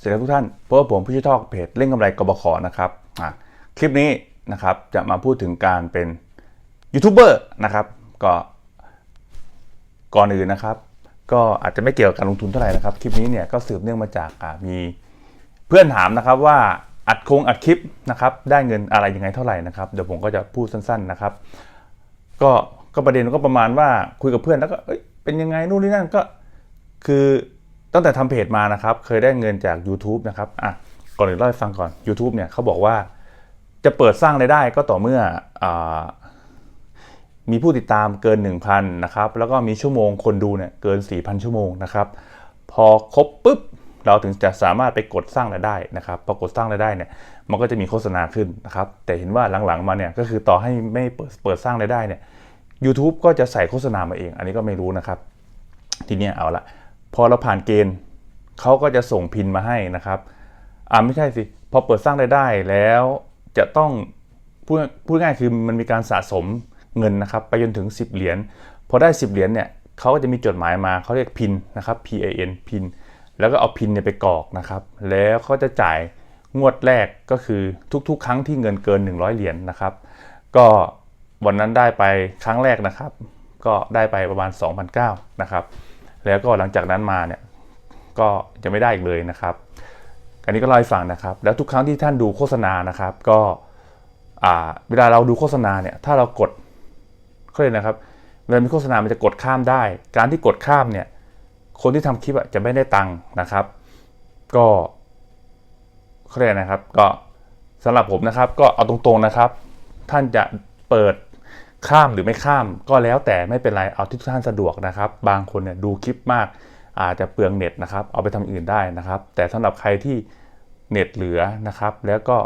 สวัสดีครับทุกท่านเพราะว่าผมผู้ช่วยทอกเพจเล่นกำไรกบขนะครับคลิปนี้นะครับจะมาพูดถึงการเป็นยูทูบเบอร์นะครับก็ก่อนอื่นนะครับ ก็อาจจะไม่เกี่ยวกับการลงทุนเท่าไหร่นะครับ คลิปนี้เนี่ยก็สืบเนื่องมาจากมีเพื่อนถามนะครับว่าอัดโคงอัดคลิปนะครับได้เงินอะไรยังไงเท่าไหร่นะครับเดี๋ยวผมก็จะพูดสั้นๆนะครับ ก็ก็ประเด็นก็ประมาณว่าคุยกับเพื่อนแล้วก็เอ้ยเป็นยังไงนู่นนี่นั่นก็คือ ตั้งแต่ทำเพจมานะครับ เคยได้เงินจาก YouTube นะครับอะก่อนอื่นเล่าให้ฟังก่อน YouTube เนี่ยเขาบอกว่าจะเปิดสร้างรายได้ก็ต่อเมื่ออมีผู้ติดตามเกิน 1,000นะครับ แล้วก็มีชั่วโมงคนดูเนี่ยเกิน 4,000 ชั่วโมงนะครับ พอครบปุ๊บเราถึงจะสามารถไปกดสร้างรายได้นะครับพอกดสร้างรายได้เนี่ยมันก็จะมีโฆษณาขึ้นนะครับ แต่เห็นว่าหลังๆมาเนี่ยก็คือต่อให้ไม่เปิดเปิดสร้างรายได้เนี่ย YouTube ก็จะใส่โฆษณามาเอง อันนี้ก็ไม่รู้นะครับ ทีนี้เอาละ พอเราผ่านเกณฑ์เขาก็จะส่งพินมาให้นะครับอ่าไม่ใช่สิ พอเปิดสร้างรายได้แล้วจะต้องพูดพูดง่ายๆคือมันมีการสะสมเงินนะครับ ไปจนถึง 10 เหรียญพอได้ 10 เหรียญเนี่ยเขาก็จะมีจดหมายมาเขาเรียกพินนะครับ P A N พินแล้วก็เอาพินเนี่ยไปกรอกนะครับ แล้วเขาจะจ่ายงวดแรกก็คือทุกๆ ครั้งที่เงินเกิน 100 เหรียญนะครับ ก็วันนั้นได้ไปครั้งแรกนะครับ ก็ได้ไปประมาณ 2,009นะครับ แล้วก็หลังจากนั้นมาเนี่ยก็จะไม่ได้อีกเลยนะครับ อันนี้ก็เล่าให้ฟังนะครับ แล้วทุกครั้งที่ท่านดูโฆษณานะครับ ก็อ่าเวลาเราดูโฆษณาเนี่ยถ้าเรากดเขาเรียกนะครับเวลามีโฆษณา มันจะกดข้ามได้ การที่กดข้ามเนี่ย คนที่ทำคลิปจะไม่ได้ตังค์นะครับ ก็เขาเรียกนะครับ ก็สำหรับผมนะครับ ก็เอาตรงๆนะครับ ท่านจะเปิด ข้ามหรือไม่ข้ามก็แล้วแต่ไม่เป็นไรเอาที่ทุกท่านสะดวกนะครับ บางคนเนี่ยดูคลิปมากอาจจะเปลืองเน็ตนะครับ เอาไปทำอื่นได้นะครับ แต่สำหรับใครที่เน็ตเหลือนะครับ แล้วก็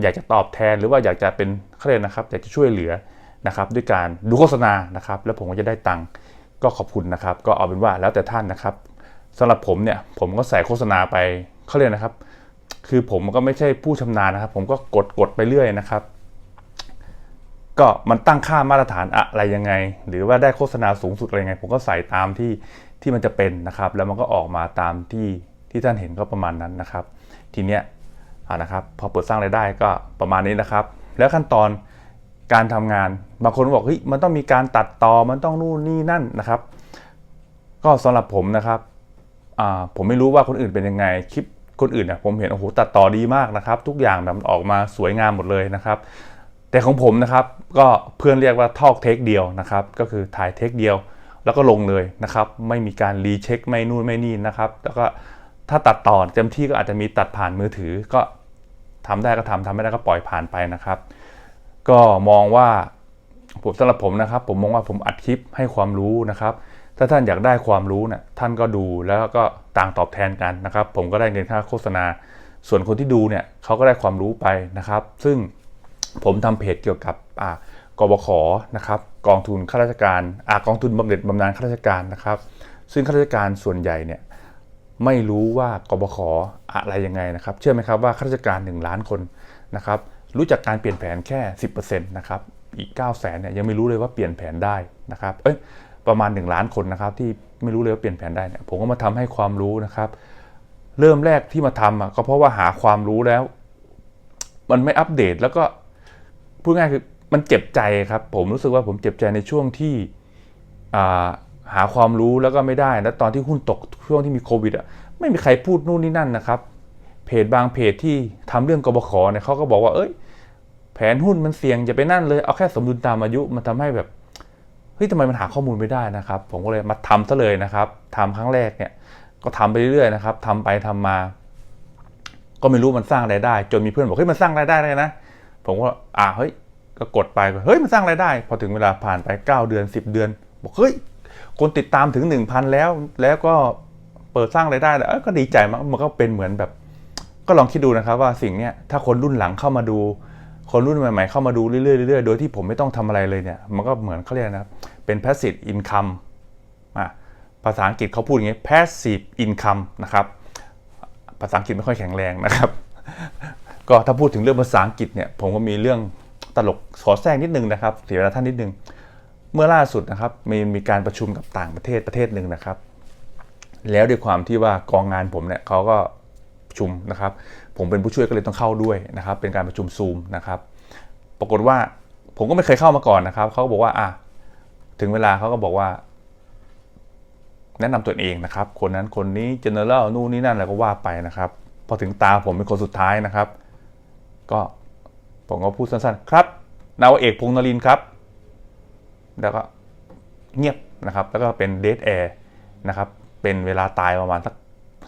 อยากจะตอบแทนหรือว่าอยากจะเป็นเขาเรียกนะครับ อยากจะช่วยเหลือนะครับ ด้วยการดูโฆษณานะครับ แล้วผมก็จะได้ตังค์ก็ขอบคุณนะครับ ก็เอาเป็นว่าแล้วแต่ท่านนะครับสำหรับผมเนี่ยผมก็ใส่โฆษณาไปเขาเรียกนะครับ คือผมก็ไม่ใช่ผู้ชำนาญนะครับ ผมก็กดกดไปเรื่อยนะครับ ก็มันตั้งค่ามาตรฐานอะไรยังไง หรือว่าได้โฆษณาสูงสุดอะไรยังไง ผมก็ใส่ตามที่ที่มันจะเป็นนะครับ แล้วมันก็ออกมาตามที่ที่ท่านเห็นก็ประมาณนั้นนะครับ ทีเนี้ยนะครับพอเปิดสร้างรายได้ก็ประมาณนี้นะครับ แล้วขั้นตอนการทำงานบางคนบอกเฮ้ยมันต้องมีการตัดต่อมันต้องนู่นนี่นั่นนะครับ ก็สำหรับผมนะครับผมไม่รู้ว่าคนอื่นเป็นยังไงคลิปคนอื่นเนี่ยผมเห็นโอ้โหตัดต่อดีมากนะครับ ทุกอย่างมันออกมาสวยงามหมดเลยนะครับ แต่ของผมนะครับก็เพื่อนเรียกว่าทอกเทคเดียวนะครับก็คือถ่ายเทคเดียว แล้วก็ลงเลยนะครับไม่มีการรีเช็คไม่นู่นไม่นี่นะครับแล้วก็ถ้าตัดต่อเต็มที่ก็อาจจะมีตัดผ่านมือถือก็ทำได้ก็ทำทำไม่ได้ก็ปล่อยผ่านไปนะครับ ก็มองว่าผมสำหรับผมนะครับ ผมมองว่าผมอัดคลิปให้ความรู้นะครับ ถ้าท่านอยากได้ความรู้เนี่ยท่านก็ดูแล้วก็ต่างตอบแทนกันนะครับ ผมก็ได้เงินค่าโฆษณา ส่วนคนที่ดูเนี่ยเขาก็ได้ความรู้ไปนะครับ ซึ่ง ผมทำเพจเกี่ยวกับกบขนะครับกองทุนข้าราชการอกองทุนบำเหน็จบำนาญข้าราชการนะครับ ซึ่งข้าราชการส่วนใหญ่เนี่ยไม่รู้ว่ากบขอะไรยังไงนะครับ เชื่อไหมครับว่าข้าราชการ 1 ล้านคนนะครับรู้จักการเปลี่ยนแผนแค่ 10%นะครับอีก 9 0 0 0 0เนี่ยยังไม่รู้เลยว่าเปลี่ยนแผนได้นะครับเอ้ยประมาณ 1 ล้านคนนะครับที่ไม่รู้เลยว่าเปลี่ยนแผนได้เนี่ยผมก็มาทำให้ความรู้นะครับ เริ่มแรกที่มาทำอะก็เพราะว่าหาความรู้แล้ว มันไม่อัปเดตแล้วก็ พูดง่ายคือมันเจ็บใจครับ ผมรู้สึกว่าผมเจ็บใจในช่วงที่หาความรู้แล้วก็ไม่ได้ แล้วตอนที่หุ้นตกช่วงที่มีโควิดอะไม่มีใครพูดนู่นนี่นั่นนะครับ เพจบางเพจที่ทำเรื่องกบขเนี่ยเขาก็บอกว่าเอ้ย แผนหุ้นมันเสี่ยงอย่าไปนั่นเลยเอาแค่สมดุลตามอายุมันทำให้แบบเฮ้ยทำไมมันหาข้อมูลไม่ได้นะครับ ผมก็เลยมาทำซะเลยนะครับทำครั้งแรกเนี่ย ก็ทำไปเรื่อยๆนะครับทำไปทำมา ก็ไม่รู้มันสร้างรายได้ จนมีเพื่อนบอกเฮ้ยมันสร้างรายได้เลยนะ ผมก็อ่าเฮ้ยก็กดไปเฮ้ยมันสร้างรายได้ พอถึงเวลาผ่านไป 9 เดือน 10 เดือน บอกเฮ้ยคนติดตามถึง 1,000 แล้ว แล้วก็เปิดสร้างรายได้แล้วก็ดีใจมากมันก็เป็นเหมือนแบบ ก็ลองคิดดูนะครับว่าสิ่งเนี้ยถ้าคนรุ่นหลังเข้ามาดู คนรุ่นใหม่ๆเข้ามาดูเรื่อยๆเรื่อยๆโดยที่ผมไม่ต้องทำอะไรเลยเนี่ย มันก็เหมือนเขาเรียกนะครับเป็น passive income อะภาษาอังกฤษเขาพูดอย่างนี้ passive income นะครับ ภาษาอังกฤษไม่ค่อยแข็งแรงนะครับ ก็ถ้าพูดถึงเรื่องภาษาอังกฤษเนี่ยผมก็มีเรื่องตลกขอแทรกนิดนึงนะครับเสียเวลาท่านนิดนึง เมื่อล่าสุดนะครับมีมีการประชุมกับต่างประเทศประเทศหนึ่งนะครับ แล้วด้วยความที่ว่ากองงานผมเนี่ยเขาก็ประชุมนะครับ ผมเป็นผู้ช่วยก็เลยต้องเข้าด้วยนะครับ เป็นการประชุมซูมนะครับ ปรากฏว่าผมก็ไม่เคยเข้ามาก่อนนะครับเขาก็บอกว่าอะถึงเวลาเขาก็บอกว่า แนะนำตัวเองนะครับ คนนั้นคนนี้ general นู่นนี่นั่นอะไรก็ว่าไปนะครับ พอถึงตาผมเป็นคนสุดท้ายนะครับ ก็ผมก็พูดสั้นๆ ครับนาวเอกพงษ์นรินทร์ครับ แล้วก็เงียบนะครับ แล้วก็เป็นเด a แอร์นะครับ เป็นเวลาตายประมาณสัก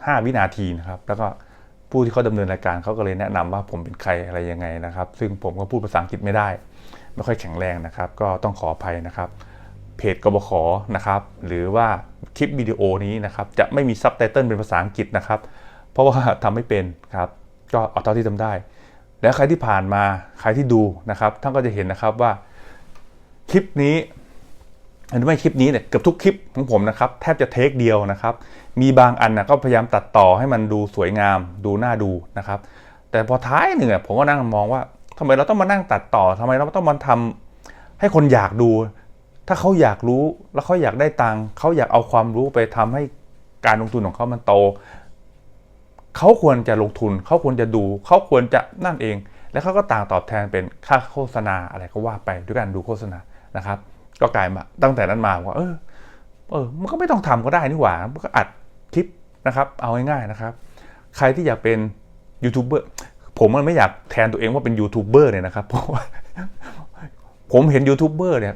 ห้าวินาทีนะครับ แล้วก็ผู้ที่เขาดำเนินรายการเขาก็เลยแนะนำว่าผมเป็นใครอะไรยังไงนะครับ ซึ่งผมก็พูดภาษาอังกฤษไม่ได้ ไม่ค่อยแข็งแรงนะครับ ก็ต้องขออภัยนะครับ เพจกบขนะครับ หรือว่าคลิปวิดีโอนี้นะครับ จะไม่มีซับไตเติลเป็นภาษาอังกฤษนะครับ เพราะว่าทำไม่เป็นครับ ก็เอาเท่าที่ทำได้ แล้วใครที่ผ่านมาใครที่ดูนะครับท่านก็จะเห็นนะครับว่าคลิปนี้อันไม่คลิปนี้เนี่ยเกือบทุกคลิปของผมนะครับแทบจะเทคเดียวนะครับ มีบางอันนะก็พยายามตัดต่อให้มันดูสวยงาม ดูน่าดูนะครับ แต่พอท้ายหนึ่งผมก็นั่งมองว่าทำไมเราต้องมานั่งตัดต่อทำไมเราต้องมาทำให้คนอยากดู ถ้าเขาอยากรู้แล้วเขาอยากได้ตังค์เขาอยากเอาความรู้ไปทำให้การลงทุนของเขามันโต เขาควรจะลงทุน เขาควรจะดู เขาควรจะนั่นเอง แล้วเขาก็ต่างตอบแทนเป็นค่าโฆษณาอะไรก็ว่าไปด้วยการดูโฆษณานะครับ ก็กลายมาตั้งแต่นั้นมาว่าเออเออมันก็ไม่ต้องทำก็ได้นี่หว่ามันก็อัดคลิปนะครับ เอาง่ายๆนะครับ ใครที่อยากเป็นยูทูบเบอร์ผมมันไม่อยากแทนตัวเองว่าเป็นยูทูบเบอร์เนี่ยนะครับเพราะว่าผมเห็นยูทูบเบอร์เนี่ย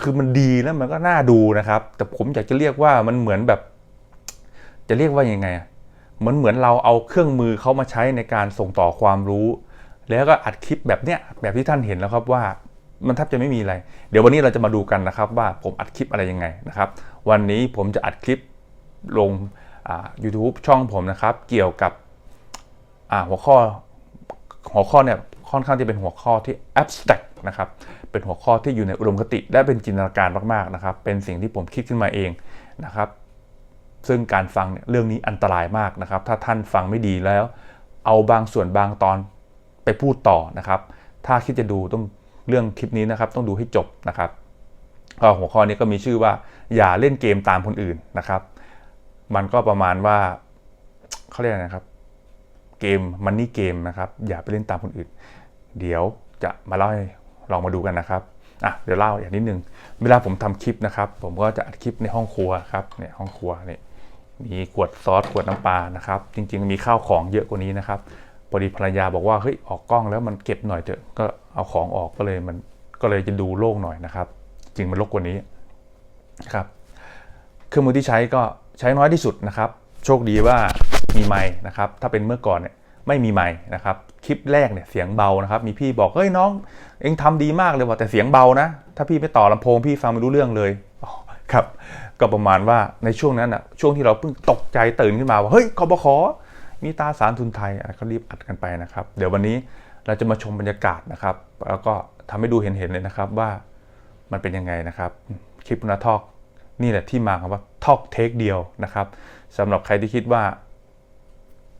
คือมันดีแล้วมันก็น่าดูนะครับ แต่ผมอยากจะเรียกว่ามันเหมือนแบบ จะเรียกว่ายังไงอะ เหมือนเหมือนเราเอาเครื่องมือเขามาใช้ในการส่งต่อความรู้ แล้วก็อัดคลิปแบบเนี้ยแบบที่ท่านเห็นแล้วครับว่ามันแทบจะไม่มีอะไร เดี๋ยววันนี้เราจะมาดูกันนะครับว่าผมอัดคลิปอะไรยังไงนะครับ วันนี้ผมจะอัดคลิปลงอ่า YouTube ช่องผมนะครับ เกี่ยวกับอ่าหัวข้อหัวข้อเนี่ยค่อนข้างที่เป็นหัวข้อที่ abstract นะครับเป็นหัวข้อที่อยู่ในอุดมคติและเป็นจินตนาการมากๆนะครับ เป็นสิ่งที่ผมคิดขึ้นมาเองนะครับ ซึ่งการฟังเนี่ยเรื่องนี้อันตรายมากนะครับ ถ้าท่านฟังไม่ดีแล้ว เอาบางส่วนบางตอนไปพูดต่อนะครับ ถ้าคิดจะดูต้องเรื่องคลิปนี้นะครับ ต้องดูให้จบนะครับก็หัวข้อนี้ก็มีชื่อว่า อย่าเล่นเกมตามคนอื่นนะครับ มันก็ประมาณว่าเขาเรียกนะครับ เกมมันนี่เกมนะครับ อย่าไปเล่นตามคนอื่น เดี๋ยวจะมาเล่าให้ลองมาดูกันนะครับอะเดี๋ยวเล่าอย่างนิดนึง เวลาผมทำคลิปนะครับ ผมก็จะอัดคลิปในห้องครัวครับเนี่ยห้องครัวเนี่ย มีขวดซอสขวดน้ำปลานะครับ จริง ๆ มีข้าวของเยอะกว่านี้นะครับพอดีภรรยาบอกว่าเฮ้ยออกกล้องแล้วมันเก็บหน่อยเถอะก็เอาของออกก็เลยมันก็เลยจะดูโล่งหน่อยนะครับ จริงมันรกกว่านี้นะครับเครื่องมือที่ใช้ก็ใช้น้อยที่สุดนะครับ โชคดีว่ามีไม้นะครับ ถ้าเป็นเมื่อก่อนเนี่ยไม่มีไม้นะครับ คลิปแรกเนี่ยเสียงเบานะครับ มีพี่บอกเฮ้ยน้อง เอ็งทำดีมากเลยว่ะแต่เสียงเบานะ ถ้าพี่ไม่ต่อลำโพงพี่ฟังไม่รู้เรื่องเลยครับ ก็ประมาณว่าในช่วงนั้นอะช่วงที่เราเพิ่งตกใจตื่นขึ้นมาว่า เฮ้ยคอปขอมีตาสารทุนไทยอะก็รีบอัดกันไปนะครับ เดี๋ยววันนี้เราจะมาชมบรรยากาศนะครับ แล้วก็ทำให้ดูเห็นๆเลยนะครับว่ามันเป็นยังไงนะครับ คลิปนาทอกนี่แหละที่มาของว่าทอกเทคเดียวนะครับสำหรับใครที่คิดว่า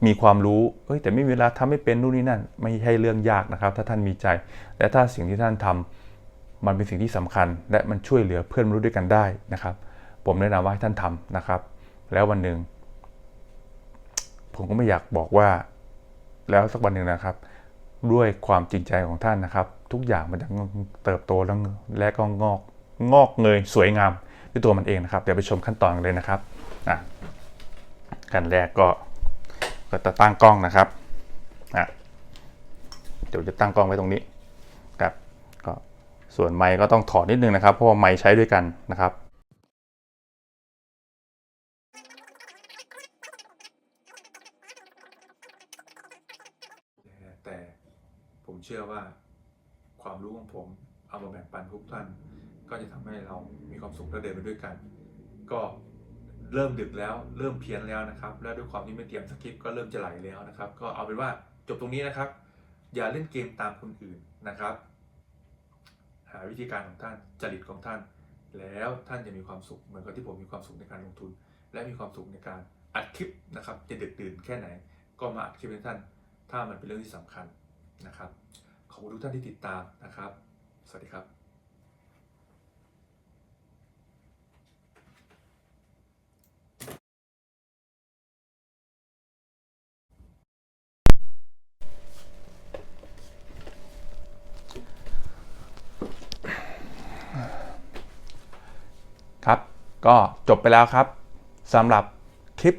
มีความรู้เอ้ยแต่ไม่มีเวลาทำไม่เป็นนู่นนี่นั่น ไม่ใช่เรื่องยากนะครับ ถ้าท่านมีใจ และถ้าสิ่งที่ท่านทำมันเป็นสิ่งที่สำคัญ และมันช่วยเหลือเพื่อนมนุษย์ด้วยกันได้นะครับ ผมแนะนำว่าให้ท่านทำนะครับ แล้ววันหนึ่ง ผมก็ไม่อยากบอกว่า แล้วสักวันหนึ่งนะครับ ด้วยความจริงใจของท่านนะครับ ทุกอย่างมันจะเติบโตแล้วและก็งอกงอกเงยสวยงามด้วยตัวมันเองนะครับ เดี๋ยวไปชมขั้นตอนกันเลยนะครับอะขั้นแรกก็ก็จะตั้งกล้องนะครับอะเดี๋ยวจะตั้งกล้องไว้ตรงนี้ครับก็ส่วนไมค์ก็ต้องถอดนิดนึงนะครับ เพราะว่าไมค์ใช้ด้วยกันนะครับ แต่ผม เชื่อว่าความรู้ของผมเอามาแบ่งปันทุกท่าน ก็จะทำให้เรามีความสุขและเดินไปด้วยกัน ก็เริ่มดึกแล้วเริ่มเพี้ยนแล้วนะครับ และด้วยความที่ไม่เตรียมสคริปต์ก็เริ่มจะไหลแล้วนะครับ ก็เอาเป็นว่าจบตรงนี้นะครับ อย่าเล่นเกมตามคนอื่นนะครับ หาวิธีการของท่านจริตของท่าน แล้วท่านจะมีความสุขเหมือนกับที่ผมมีความสุขในการลงทุน และมีความสุขในการอัดคลิปนะครับจะดึกดื่นแค่ไหน ก็มาอัดคลิปให้ท่าน ถ้ามันเป็นเรื่องที่สำคัญ นะครับ ขอบคุณทุกท่านที่ติดตามนะครับ สวัสดีครับครับ ก็จบไปแล้วครับสำหรับคลิป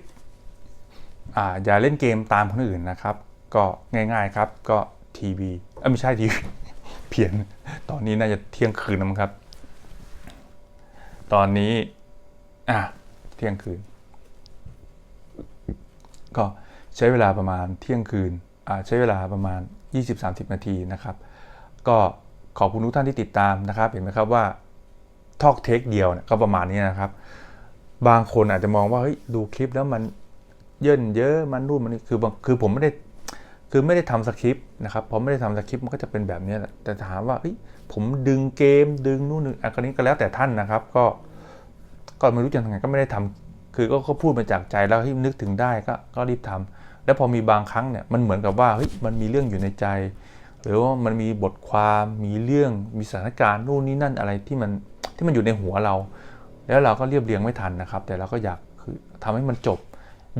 ออย่าเล่นเกมตามคนอื่นนะครับ ก็ง่ายๆครับก็ ทีวีเอ้ยไม่ใช่ทีวีเพียนตอนนี้น่าจะเที่ยงคืนแล้วมั้งครับ ตอนนี้ อะเที่ยงคืน ก็ใช้เวลาประมาณเที่ยงคืนอ่าใช้เวลาประมาณ 20-30 นาทีนะครับ ก็ขอบคุณทุกท่านที่ติดตามนะครับ เห็นไหมครับว่าทอกเทคเดียวเนี่ยก็ประมาณนี้นะครับ บางคนอาจจะมองว่าเฮ้ยดูคลิปแล้วมันเยินเยอะมันนู่นมันนี่คือคือผมไม่ได้ คือไม่ได้ทำสคริปต์นะครับพอไม่ได้ทำสคริปต์มันก็จะเป็นแบบนี้แต่ถามว่าผมดึงเกมดึงนู่นนึงอันนี้ก็แล้วแต่ท่านนะครับ ก็ก็ไม่รู้จะทำไงก็ไม่ได้ทำคือก็พูดมาจากใจแล้วที่นึกถึงได้ก็ก็รีบทำแล้วพอมีบางครั้งเนี่ยมันเหมือนกับว่าเฮ้ยมันมีเรื่องอยู่ในใจ หรือว่ามันมีบทความมีเรื่องมีสถานการณ์นู่นนี่นั่นอะไรที่มันที่มันอยู่ในหัวเรา แล้วเราก็เรียบเรียงไม่ทันนะครับ แต่เราก็อยากคือทำให้มันจบ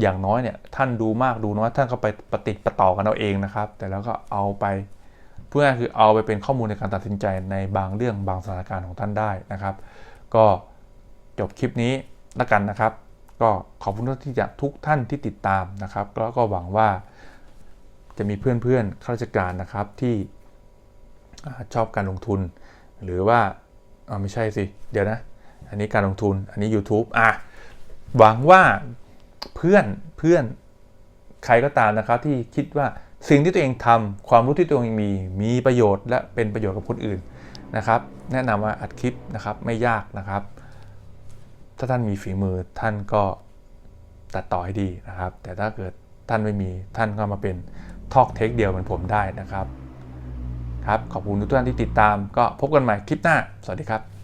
อย่างน้อยเนี่ยท่านดูมากดูน้อยท่านก็ไปปฏิดประต่อกันเอาเองนะครับ แต่แล้วก็เอาไปเพื่อคือเอาไปเป็นข้อมูลในการตัดสินใจในบางเรื่องบางสถานการณ์ของท่านได้นะครับ ก็จบคลิปนี้ล้วกันนะครับ ก็ขอบคุณทุกที่จะทุกท่านที่ติดตามนะครับแล้วก็หวังว่าจะมีเพื่อนๆข้าราชการนะครับที่ชอบการลงทุน หรือว่าอ่าไม่ใช่สิ เดี๋ยวนะ อันนี้การลงทุนอันนี้ YouTube อะหวังว่า เพื่อนเพื่อนใครก็ตามนะครับที่คิดว่าสิ่งที่ตัวเองทำความรู้ที่ตัวเองมีมีประโยชน์ และเป็นประโยชน์กับคนอื่นนะครับ แนะนำว่าอัดคลิปนะครับไม่ยากนะครับ ถ้าท่านมีฝีมือท่านก็ตัดต่อให้ดีนะครับ แต่ถ้าเกิดท่านไม่มีท่านก็มาเป็นทอกเทคเดียวเหมือนผมได้นะครับครับขอบคุณทุกท่านที่ติดตามก็พบกันใหม่คลิปหน้า สวัสดีครับ